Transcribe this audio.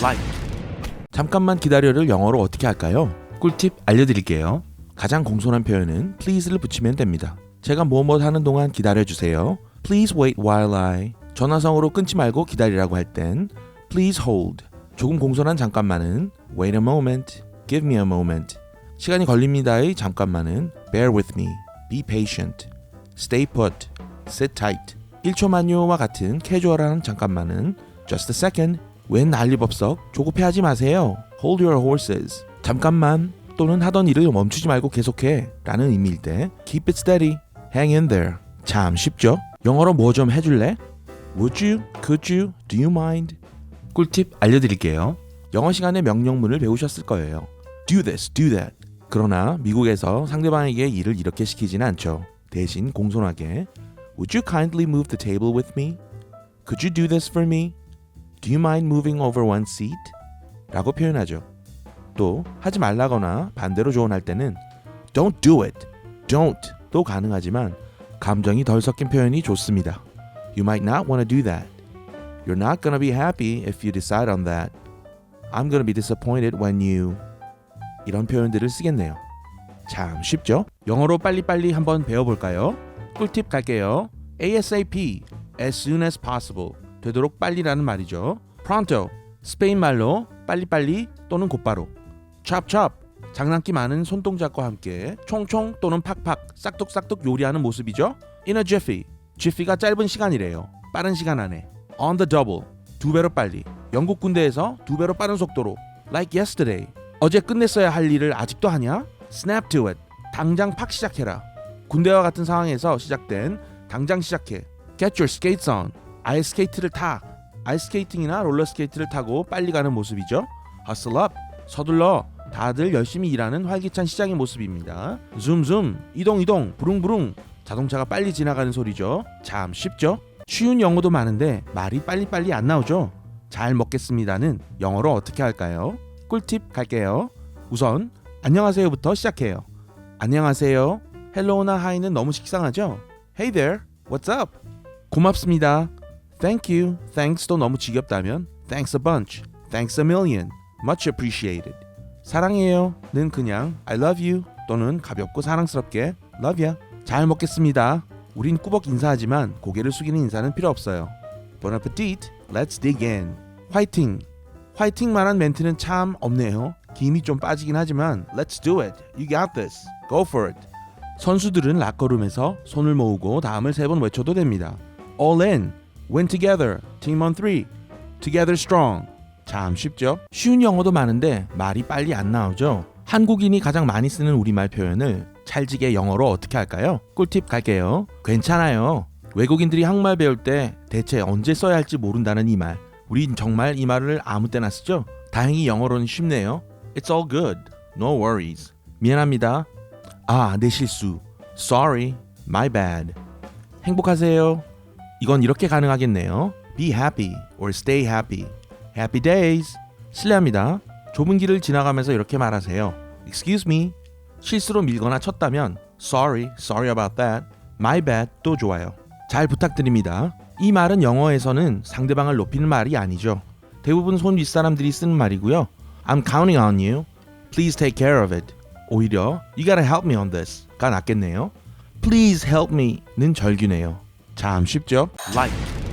like. 잠깐만 기다려를 영어로 어떻게 할까요? 꿀팁 알려드릴게요. 가장 공손한 표현은 please를 붙이면 됩니다. 제가 뭐뭐 하는 동안 기다려주세요. Please wait while I. 전화성으로 끊지 말고 기다리라고 할 땐 please hold. 조금 공손한 잠깐만은 wait a moment. give me a moment. 시간이 걸립니다의 잠깐만은 bear with me. be patient. stay put. sit tight. 1초만요와 같은 캐주얼한 잠깐만은 just a second. 웬 난리법석 조급해하지 마세요. hold your horses. 잠깐만 또는 하던 일을 멈추지 말고 계속해 라는 의미일 때 keep it steady. hang in there. 참 쉽죠? 영어로 뭐 좀 해줄래? Would you? Could you? Do you mind? 꿀팁 알려드릴게요. 영어 시간에 명령문을 배우셨을 거예요. Do this, do that. 그러나 미국에서 상대방에게 일을 이렇게 시키지는 않죠. 대신 공손하게 Would you kindly move the table with me? Could you do this for me? Do you mind moving over one seat? 라고 표현하죠. 또 하지 말라거나 반대로 조언할 때는 Don't do it. Don't 또 가능하지만 감정이 덜 섞인 표현이 좋습니다. You might not want to do that. You're not gonna be happy if you decide on that. I'm gonna be disappointed when you 이런 표현들을 쓰겠네요. 참 쉽죠? 영어로 빨리빨리 한번 배워볼까요? 꿀팁 갈게요. ASAP, as soon as possible. 되도록 빨리라는 말이죠. Pronto, 스페인 말로 빨리빨리 또는 곧바로. Chop chop, 장난기 많은 손동작과 함께 총총 또는 팍팍 싹둑싹둑 요리하는 모습이죠. In a jiffy, jiffy가 짧은 시간이래요. 빠른 시간 안에. On the double, 두 배로 빨리. 영국 군대에서 두 배로 빠른 속도로. Like yesterday, 어제 끝냈어야 할 일을 아직도 하냐? Snap to it, 당장 팍 시작해라. 군대와 같은 상황에서 시작된 당장 시작해. Get your skates on, 아이스 스케이트를 타. 아이스 스케이팅이나 롤러 스케이트를 타고 빨리 가는 모습이죠. Up, 서둘러. 다들 열심히 일하는 활기찬 시장의 모습입니다. 줌줌, 이동 이동, 부릉부릉. 자동차가 빨리 지나가는 소리죠. 참 쉽죠? 쉬운 영어도 많은데 말이 빨리빨리 안 나오죠. 잘 먹겠습니다는 영어로 어떻게 할까요? 꿀팁 갈게요. 우선 안녕하세요부터 시작해요. 안녕하세요. 헬로우나 하이는 너무 식상하죠? Hey there, what's up? 고맙습니다. Thank you, thanks도 너무 지겹다면 Thanks a bunch, thanks a million, much appreciated. 사랑해요는 그냥 I love you 또는 가볍고 사랑스럽게 love ya. 잘 먹겠습니다. 우린 꾸벅 인사하지만 고개를 숙이는 인사는 필요 없어요. Bon appetit, let's dig in. 화이팅. 화이팅만한 멘트는 참 없네요. 김이 좀 빠지긴 하지만 Let's do it. You got this. Go for it. 선수들은 락커룸에서 손을 모으고 다음을 세 번 외쳐도 됩니다. All in. Win together. Team on three. Together strong. 참 쉽죠? 쉬운 영어도 많은데 말이 빨리 안 나오죠? 한국인이 가장 많이 쓰는 우리말 표현을 찰지게 영어로 어떻게 할까요? 꿀팁 갈게요. 괜찮아요. 외국인들이 한국말 배울 때 대체 언제 써야 할지 모른다는 이 말. 우린 정말 이 말을 아무 때나 쓰죠? 다행히 영어로는 쉽네요. It's all good. No worries. 미안합니다. 아, 내 실수. Sorry. My bad. 행복하세요. 이건 이렇게 가능하겠네요. Be happy or stay happy. Happy days. 실례합니다. 좁은 길을 지나가면서 이렇게 말하세요. Excuse me. 실수로 밀거나 쳤다면 Sorry, sorry about that. My bad 또 좋아요. 잘 부탁드립니다. 이 말은 영어에서는 상대방을 높이는 말이 아니죠. 대부분 손 윗사람들이 쓰는 말이고요. I'm counting on you. Please take care of it. 오히려 You gotta help me on this가 낫겠네요. Please help me는 절규네요. 참 쉽죠? Like